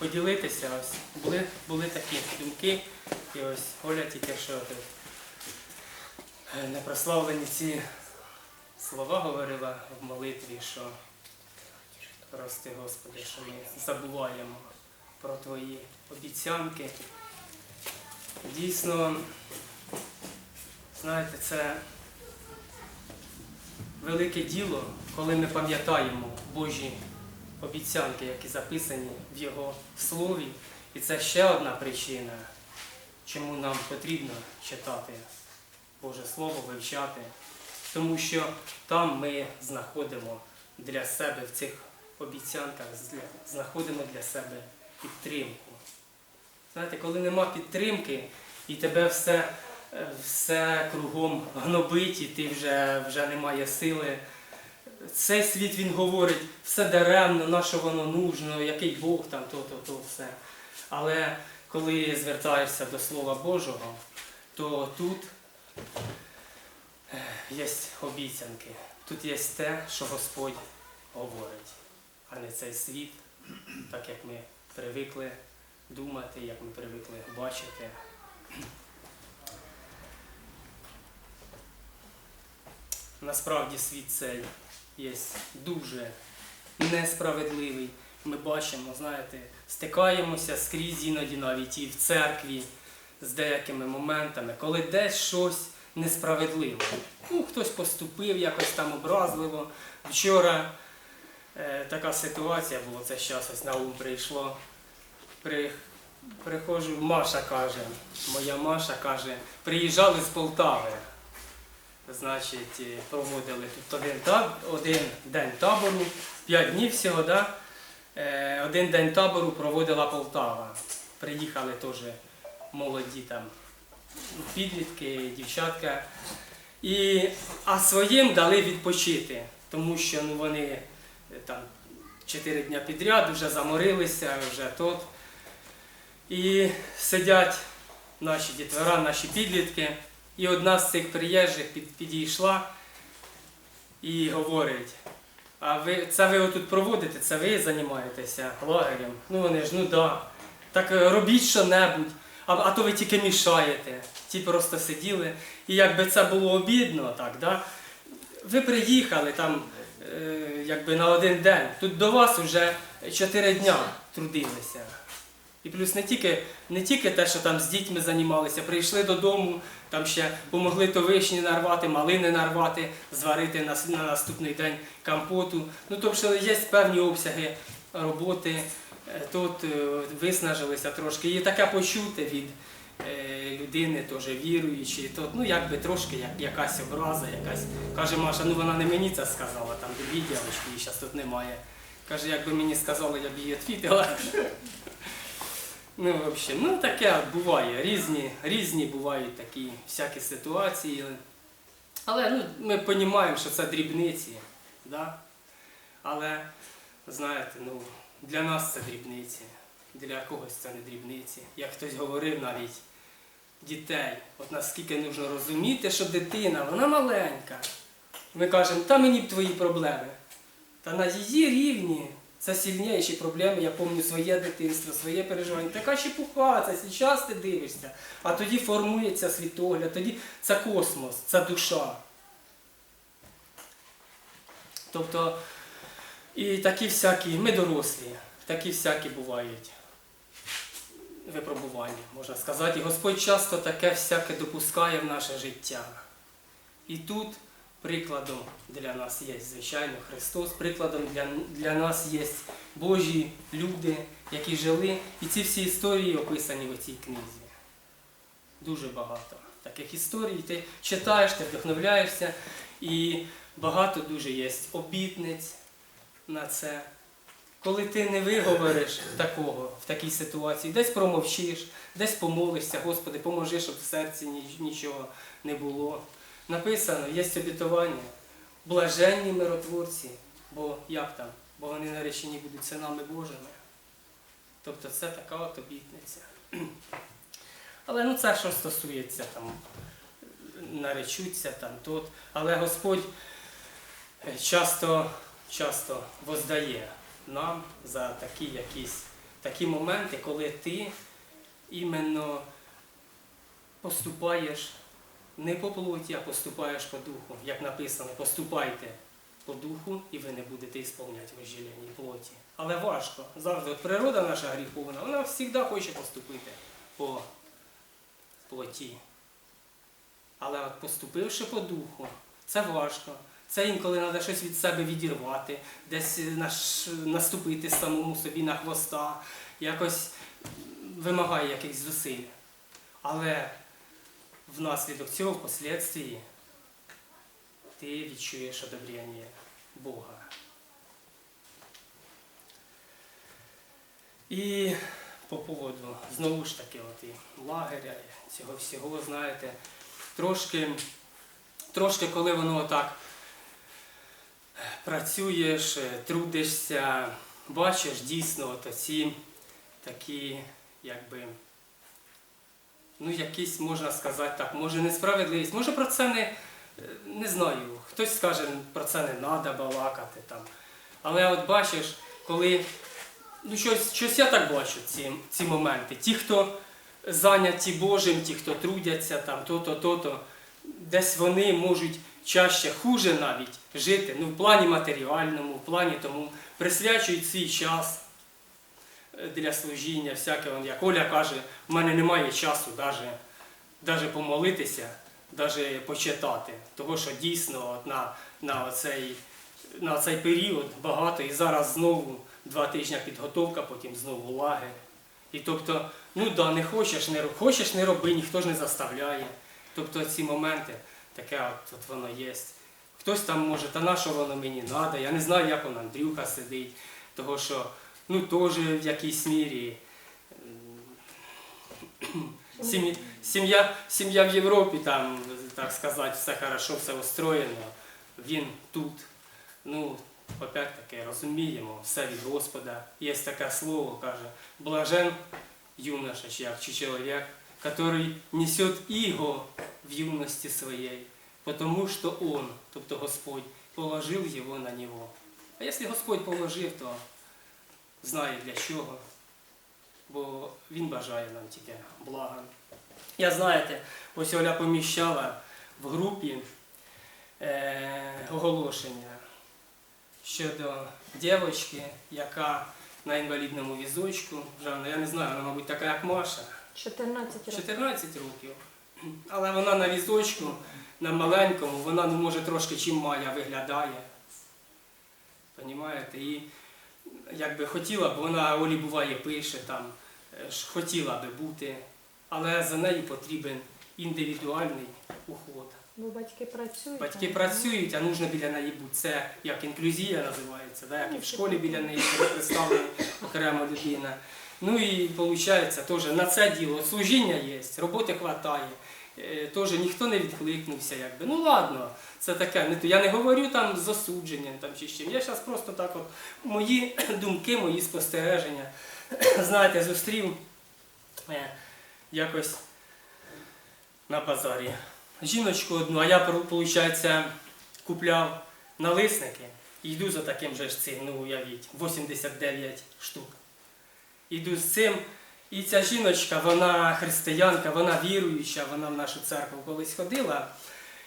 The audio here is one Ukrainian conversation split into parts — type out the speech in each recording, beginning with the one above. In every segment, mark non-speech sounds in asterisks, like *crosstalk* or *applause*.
поділитися. Ось були, були такі думки. І ось Оля тільки що е, на прославлені ці слова говорила в молитві, що прости, Господи, що ми забуваємо про Твої обіцянки. Дійсно, знаєте, це велике діло, коли ми пам'ятаємо Божі обіцянки, які записані в Його слові. І це ще одна причина, чому нам потрібно читати Боже Слово, вивчати. Тому що там ми знаходимо для себе в цих обіцянках, знаходимо для себе підтримку. Знаєте, коли нема підтримки і тебе все, е, все кругом гнобить, і ти вже, вже немає сили. Цей світ він говорить, все даремно, на що воно нужно, який Бог там, то, то, то, все. Але коли звертаєшся до Слова Божого, то тут е, є обіцянки, тут є те, що Господь говорить, а не цей світ, так як ми привикли думати, як ми привикли бачити. Насправді світ цей є дуже несправедливий. Ми бачимо, знаєте, стикаємося скрізь іноді навіть і в церкві з деякими моментами, коли десь щось несправедливо. Ну, хтось поступив якось там образливо. Вчора е, така ситуація була, це зараз ось на ум прийшло. При, приходжу, Маша каже, моя Маша каже, приїжджали з Полтави. Значить, е, проводили тут один, таб, один день табору, п'ять днів всього, да? Е, один день табору проводила Полтава. Приїхали теж молоді там підлітки, дівчатка. І, а своїм дали відпочити, тому що ну, вони е, там чотири дня підряд вже заморилися, вже тут. І сидять наші дітвора, наші підлітки. І одна з цих приїжджих підійшла і говорить, а ви це ви отут проводите, це ви займаєтеся лагерем? Ну вони ж, ну да. Так е, робіть що-небудь, а, а то ви тільки мішаєте. Ті просто сиділи. І якби це було обідно, так, да? ви приїхали там е, якби на один день, тут до вас вже чотири дня трудилися. І плюс не тільки, не тільки те, що там з дітьми займалися, прийшли додому, там ще помогли то вишні нарвати, малини нарвати, зварити на, на наступний день компоту. Ну тобто є певні обсяги роботи. Е, Тут е, виснажилися трошки. І таке почути від е, людини, теж віруючої, то ну якби трошки як, якась образа, якась. Каже Маша, ну вона не мені це сказала, там дві дівчинки, її зараз тут немає. Каже, якби мені сказали, я б її відвітила. Ну, взагалі, ну таке буває. Різні, різні бувають такі всякі ситуації. Але ну, ми розуміємо, що це дрібниці. Да? Але, знаєте, ну, для нас це дрібниці. Для когось це не дрібниці. Як хтось говорив навіть дітей, от наскільки потрібно розуміти, що дитина, вона маленька. Ми кажемо, та мені б твої проблеми. Та на її рівні це сильніші проблеми. Я пам'ятаю своє дитинство, своє переживання. Така чепуха, це зараз ти дивишся, а тоді формується світогляд, тоді це космос, це душа. Тобто, і такі всякі, ми дорослі, такі всякі бувають випробування, можна сказати. І Господь часто таке всяке допускає в наше життя. І тут прикладом для нас є, звичайно, Христос, прикладом для, для нас є Божі люди, які жили. І ці всі історії описані в цій книзі. Дуже багато таких історій. Ти читаєш, ти вдохновляєшся, і багато дуже є обітниць на це. Коли ти не виговориш такого в такій ситуації, десь промовчиш, десь помолишся, Господи, поможи, щоб в серці нічого не було. Написано, є обітування, блаженні миротворці, бо як там? Бо вони наречені будуть синами Божими. Тобто це така от обітниця. *clears throat* Але ну це що стосується там, наречуться там тут. Але Господь е, часто, часто воздає нам за такі якісь такі моменти, коли ти іменно поступаєш не по плоті, а поступаєш по духу. Як написано, поступайте по духу, і ви не будете ісполняти вожделення плоті. Але важко. Завжди природа наша гріховна, вона завжди хоче поступити по плоті. Але от поступивши по духу, це важко. Це інколи треба щось від себе відірвати, десь наступити самому собі на хвоста, якось вимагає якихось зусиль. Але внаслідок цього, впоследствии, ти відчуєш одобрення Бога. І по поводу, знову ж таки, от і лагеря, і цього всього, знаєте, трошки, трошки коли воно отак працюєш, трудишся, бачиш дійсно от ці такі, якби, ну якісь, можна сказати так, може несправедливість, може про це не, не знаю, хтось скаже, про це не треба балакати там. Але от бачиш, коли ну щось, щось я так бачу, ці, ці моменти. Ті, хто зайняті Божим, ті, хто трудяться, там, то-то, то-то, десь вони можуть чаще хуже навіть жити, ну, в плані матеріальному, в плані тому, присвячують свій час для служіння, всяке, як Оля каже, в мене немає часу навіть, помолитися, навіть почитати. Того, що дійсно на, на, оцей, на цей період багато і зараз знову два тижні підготовка, потім знову лагерь. І тобто, ну да, не хочеш, не хочеш, не роби, ніхто ж не заставляє. Тобто ці моменти, таке от, от воно є. Хтось там може, та на що воно мені треба, я не знаю, як он Андрюха сидить, того що ну теж в якійсь мірі. м, Сім'я, сім'я, сім'я в Європі, там, так сказати, все хорошо, все устроєно. Він тут. Ну, опять таки розуміємо, все від Господа. Є таке слово, каже, блажен юноша, чи як, чи чоловік, который несет иго в юности своей, потому что Он, тобто Господь, положив його на нього. А якщо Господь положив, то знає для чого, бо Він бажає нам тільки блага. Я знаєте, ось Оля поміщала в групі е, оголошення щодо дівчинки, яка на інвалідному візочку, вже вона, я не знаю, вона, мабуть, така, як Маша. 14 років. 14 років. Але вона на візочку, на маленькому, вона ну, може трошки чим має виглядає. Понімаєте? І якби хотіла б, вона Олі буває пише там, е, хотіла би бути, але за нею потрібен індивідуальний уход. Бо батьки працюють. Батьки а- працюють, а нужно біля неї бути. Це як інклюзія називається, да? як і в школі біля неї представлена окрема людина. Ну і виходить, теж на це діло служіння є, роботи вистачає. Теж ніхто не відкликнувся. Якби. Ну ладно, це таке. Я не говорю там з осудженням там, чи з чим. Я зараз просто так от мої *clears throat* думки, мої спостереження. *clears throat* Знаєте, зустрів е, якось на базарі жіночку одну, а я, виходить, купляв налисники і йду за таким же ж цим, ну уявіть, 89 штук. Іду з цим, і ця жіночка, вона християнка, вона віруюча, вона в нашу церкву колись ходила.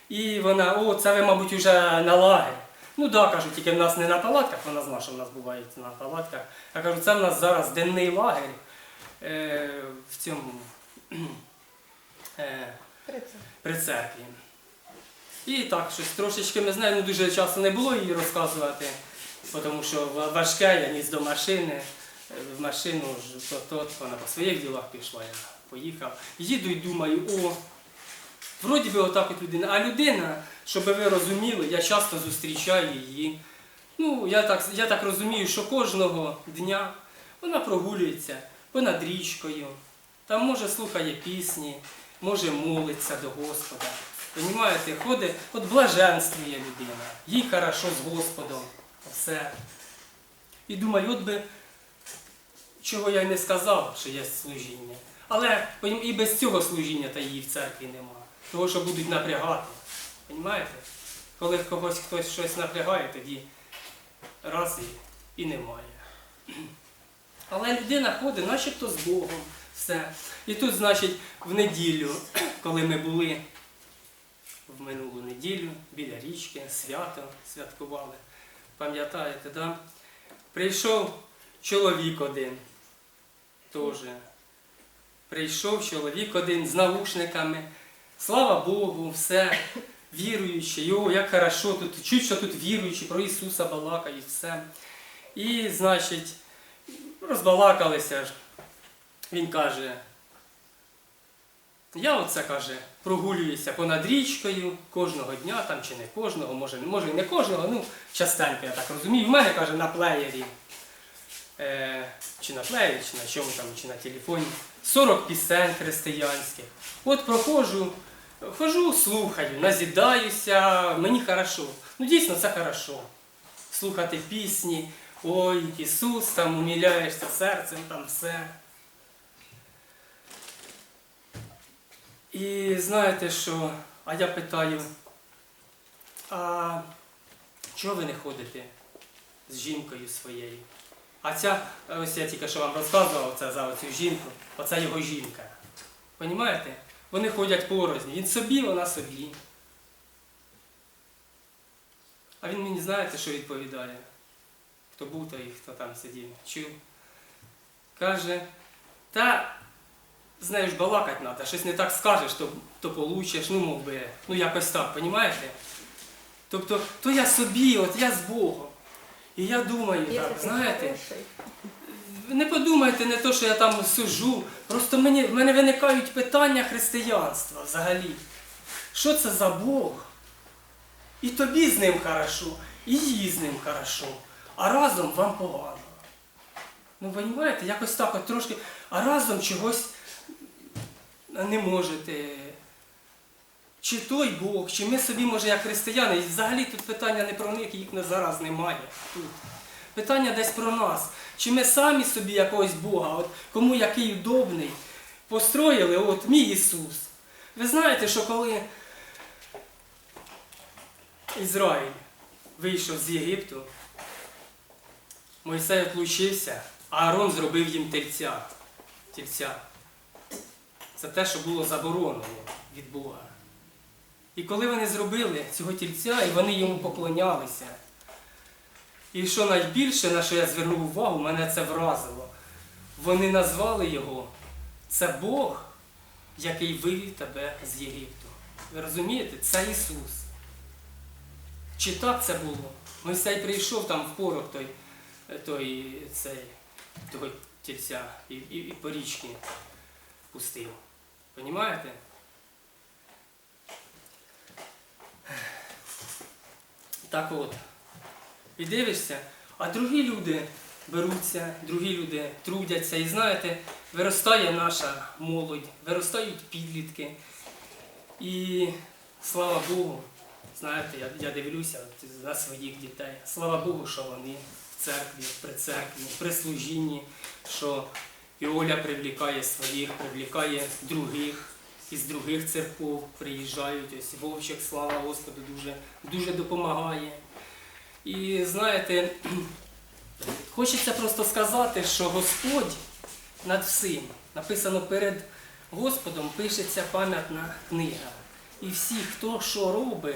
І вона, о, це ви, мабуть, вже на лагерь. Ну так, да, кажу, тільки в нас не на палатках, вона знає, що в нас бувають на палатках. Я кажу, це в нас зараз денний лагерь е, в цьому. *clears throat* Е, при церкві. І так, щось трошечки ми знаємо, ну, дуже часу не було їй розказувати, тому що важке, я ніс до машини, в машину ж то, то, вона по своїх ділах пішла, я поїхав. Їду і думаю, о, вроді би отак от людина. А людина, щоб ви розуміли, я часто зустрічаю її. Ну, я так, я так розумію, що кожного дня вона прогулюється понад річкою, там може слухає пісні, може молиться до Господа. Понімаєте, ходить, от блаженствує людина, їй хорошо з Господом. Все. І думаю, от би, чого я й не сказав, що є служіння. Але і без цього служіння та її в церкві нема. Того, що будуть напрягати. Понімаєте? Коли когось хтось щось напрягає, тоді раз і, і немає. Але людина ходить, начебто з Богом. Все. І тут, значить, в неділю, коли ми були в минулу неділю біля річки, свято святкували. Пам'ятаєте, да? Прийшов чоловік один. Теж. Прийшов чоловік один з наушниками. Слава Богу, все. Віруючи, його, як хорошо тут, чуть, що тут віруючи, про Ісуса балакають, все. І, значить, розбалакалися. Він каже, я оце каже, прогулююся понад річкою кожного дня, там чи не кожного, може, може і не кожного, ну частенько, я так розумію. В мене каже на плеєрі. Е, чи на плеєрі, чи на чому там, чи на телефоні. 40 пісень християнських. От проходжу, хожу, слухаю, назідаюся, мені хорошо. Ну дійсно це хорошо. Слухати пісні, ой, Ісус, там уміляєшся серцем, там все. І знаєте що? А я питаю, а чого ви не ходите з жінкою своєю? А ця, ось я тільки що вам розказував це за оцю жінку, оце його жінка. Понімаєте? Вони ходять порознь. Він собі, вона собі. А він мені знаєте, що відповідає? Хто був той, хто там сидів, чув. Каже, та з нею балакати треба, щось не так скажеш, то, то получиш, ну мов би, ну якось так, понімаєте? Тобто, то я собі, от я з Богом. І я думаю, так, знаєте, не подумайте не то, що я там сужу. Просто мені, в мене виникають питання християнства взагалі. Що це за Бог? І тобі з ним хорошо, і їй з ним хорошо, а разом вам погано. Ну, розумієте, якось так от трошки, а разом чогось не можете. Чи той Бог, чи ми собі, може, як християни, і взагалі тут питання не про них, їх зараз немає. Тут. Питання десь про нас. Чи ми самі собі якогось Бога, от кому який удобний, построїли, от мій Ісус. Ви знаєте, що коли Ізраїль вийшов з Єгипту, Мойсей отлучився, а Аарон зробив їм тельця. тельця. Це те, що було заборонено від Бога. І коли вони зробили цього тільця, і вони йому поклонялися. І що найбільше, на що я звернув увагу, мене це вразило. Вони назвали його це Бог, який вивів тебе з Єгипту. Ви розумієте? Це Ісус. Чи так це було? Мойсей прийшов там в порох той, той цей, того тільця і, і, і по річці пустив. Понімаєте? Так от. І дивишся, а другі люди беруться, другі люди трудяться. І знаєте, виростає наша молодь, виростають підлітки. І слава Богу, знаєте, я, я дивлюся на своїх дітей. Слава Богу, що вони в церкві, при церкві, при служінні, що і Оля привлікає своїх, привлікає других. Із других церков приїжджають, ось Вовчик, слава Господу, дуже, дуже допомагає. І знаєте, *clears throat* хочеться просто сказати, що Господь над всім написано перед Господом пишеться пам'ятна книга. І всі, хто що робить,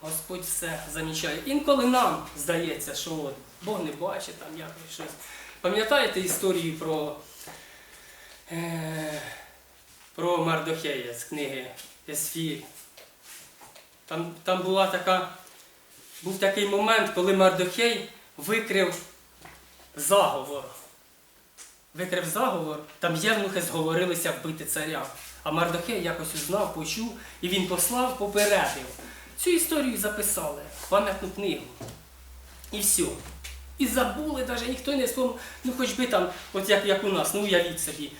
Господь все замічає. Інколи нам здається, що от, Бог не бачить там якось щось. Пам'ятаєте історію про, е, про Мардохея з книги Есфірь? Там, там була така був такий момент, коли Мардохей викрив заговор. Викрив заговор, там євнухи зговорилися вбити царя. А Мардохей якось узнав, почув, і він послав, попередив. Цю історію записали в пам'ятну книгу. І все. І забули, навіть ніхто не спомнив, ну хоч би там, от як, як у нас, ну уявіть собі.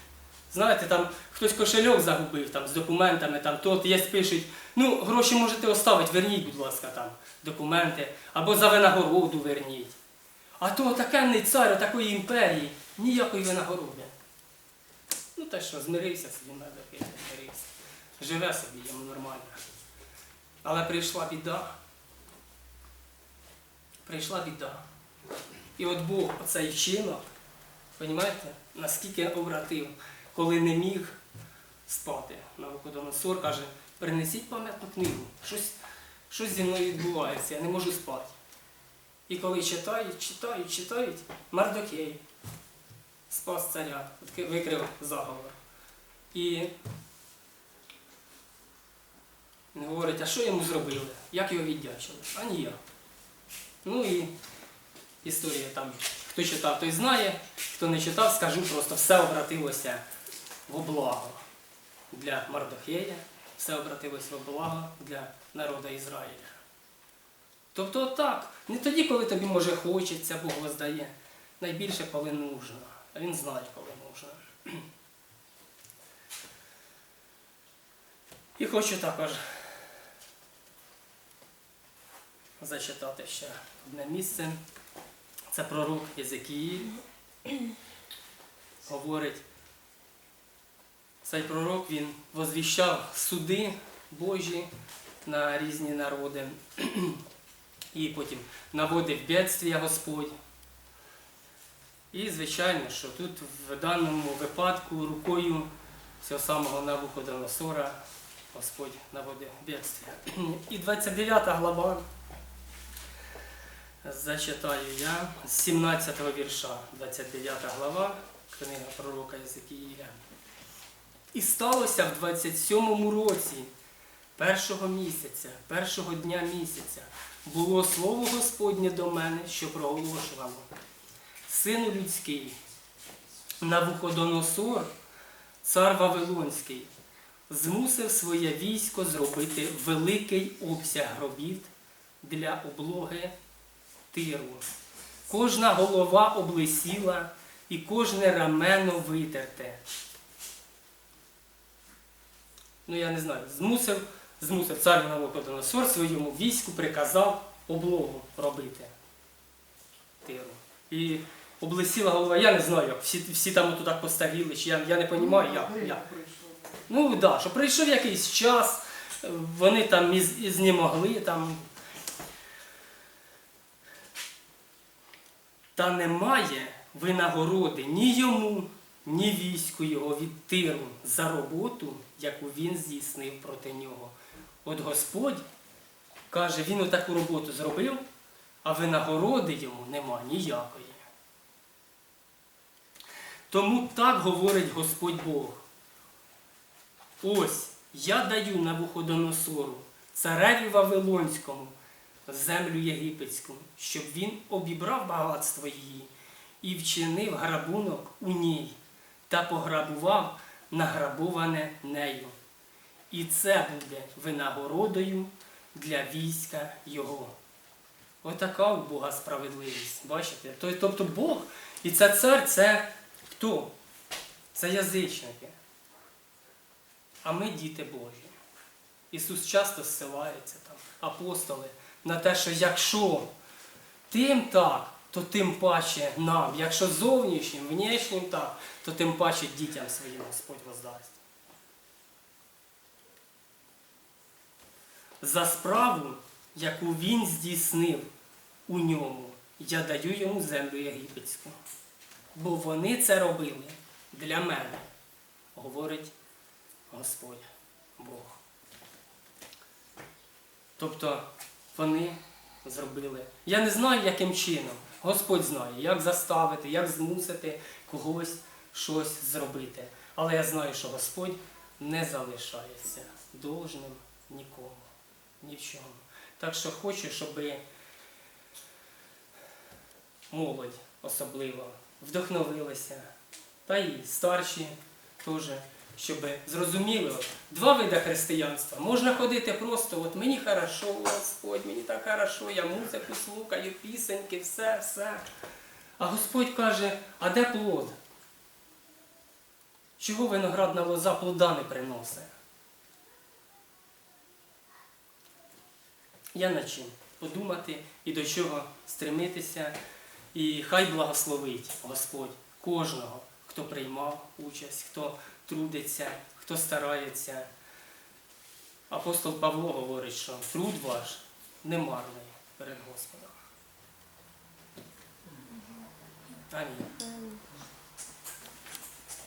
Знаєте, там хтось кошельок загубив там, з документами, там тот є пишуть, ну гроші можете оставити, верніть, будь ласка, там документи, або за винагороду верніть. А то такенний цар такої імперії ніякої винагороди. Ну те що, змирився собі на змирився. Живе собі йому нормально. Але прийшла біда. Прийшла біда. І от Бог оцей вчинок Понімаєте? Наскільки обратив, коли не міг спати. Навуходоносор каже, принесіть пам'ятну книгу. Щось, щось зі мною відбувається, я не можу спати. І коли читають, читають, читають, Мардокей спас царя, викрив заговор. І він говорить, а що йому зробили? Як його віддячили? А ніяк. Ну і історія там. Хто читав, той знає, хто не читав, скажу просто, все обратилося в благо для Мардохея, все обратилося в благо для народу Ізраїля. Тобто так, не тоді, коли тобі може хочеться, Бог воздає, найбільше коли нужно. А він знає, коли нужно. І хочу також зачитати ще одне місце. Це пророк Єзекіїль. Говорить, цей пророк він возвіщав суди Божі на різні народи. *clears throat* І потім наводив бедствія Господь. І, звичайно, що тут в даному випадку рукою цього самого Навуходоносора Господь наводив бедствія. *clears throat* І 29 глава зачитаю я з 17 вірша, 29 глава, книга пророка Єзекіїля. І сталося в 27 році, першого місяця, першого дня місяця, було слово Господнє до мене, що проголошувало. Сину людський, Навуходоносор, цар Вавилонський, змусив своє військо зробити великий обсяг робіт для облоги Тиру. Кожна голова облисіла і кожне рамено витерте. Ну, я не знаю, змусив, змусив цар Навуходоносор своєму війську приказав облогу робити Тиру. І облисіла голова, я не знаю, як всі, всі там так постаріли, чи я, я не розумію, як. як. Ну так, да, що прийшов якийсь час, вони там із, ізнемогли там. Та немає винагороди ні йому, ні війську його від тиру за роботу, яку він здійснив проти нього. От Господь каже, він отаку роботу зробив, а винагороди йому нема ніякої. Тому так говорить Господь Бог. Ось я даю Навуходоносору, цареві Вавилонському, землю єгипетську, щоб він обібрав багатство її і вчинив грабунок у ній та пограбував награбоване нею. І це буде винагородою для війська його. Отака у Бога справедливість. Бачите? Тобто Бог і це цар це хто? Це язичники. А ми діти Божі. Ісус часто зсилається там, апостоли, на те, що якщо тим так, то тим паче нам. Якщо зовнішнім, внешнім так, то тим паче дітям своїм Господь воздасть. За справу, яку він здійснив у ньому, я даю йому землю єгипетську. Бо вони це робили для мене, говорить Господь Бог. Тобто вони зробили. Я не знаю, яким чином. Господь знає, як заставити, як змусити когось щось зробити. Але я знаю, що Господь не залишається должним нікому, ні в чому. Так що хочу, щоб молодь особливо вдохновилася, та і старші теж, щоб зрозуміли, два види християнства. Можна ходити просто, от мені хорошо, Господь, мені так хорошо, я музику слухаю, пісеньки, все, все. А Господь каже, а де плод? Чого виноградна лоза плода не приносить? Я над чим подумати і до чого стремитися. І хай благословить Господь кожного, хто приймав участь, хто трудиться, хто старається. Апостол Павло говорить, що труд ваш не марний перед Господом. Амінь.